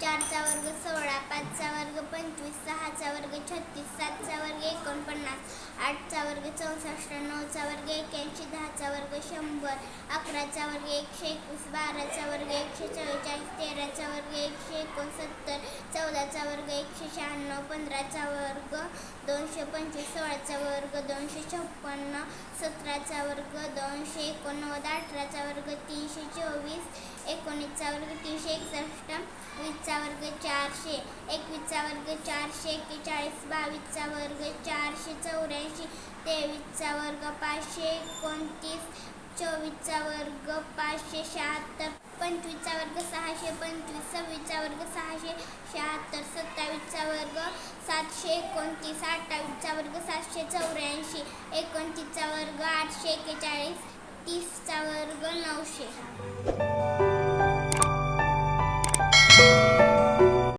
चारचा वर्ग सोळा पाचचा वर्ग पंचवीस सहाचा वर्ग छत्तीस सातचा वर्ग एकोणपन्नास. आठचा वर्ग चौसष्ट नऊचा वर्ग एक्याऐंशी दहाचा वर्ग शंभर अकराचा वर्ग एकशे एकवीस बाराचा वर्ग एकशे चव्वेचाळीस तेराचा वर्ग एकशे एकोणसत्तर चौदाचा वर्ग एकशे शहाण्णव पंधराचा वर्ग दोनशे पंचवीस सोळाचा वर्ग दोनशे छप्पन्न सतराचा वर्ग दोनशे एकोणनव्वद अठराचा वर्ग तीनशे चोवीस एकोणीसचा वर्ग तीनशे एकसष्ट वर्ग चारशे एकवीसचा वर्ग चारशे एक्केचाळीस बावीसचा वर्ग चारशे चौऱ्याऐंशी तेवीसचा वर्ग पाचशे एकोणतीस चोवीसचा वर्ग पाचशे शहात्तर पंचवीसचा वर्ग सहाशे पंचवीस सव्वीसचा वर्ग सहाशे शहात्तर सत्तावीसचा वर्ग सातशे एकोणतीस अठ्ठावीसचा वर्ग सातशे चौऱ्याऐंशी एकोणतीसचा वर्ग आठशे एक्केचाळीस तीसचा वर्ग नऊशे.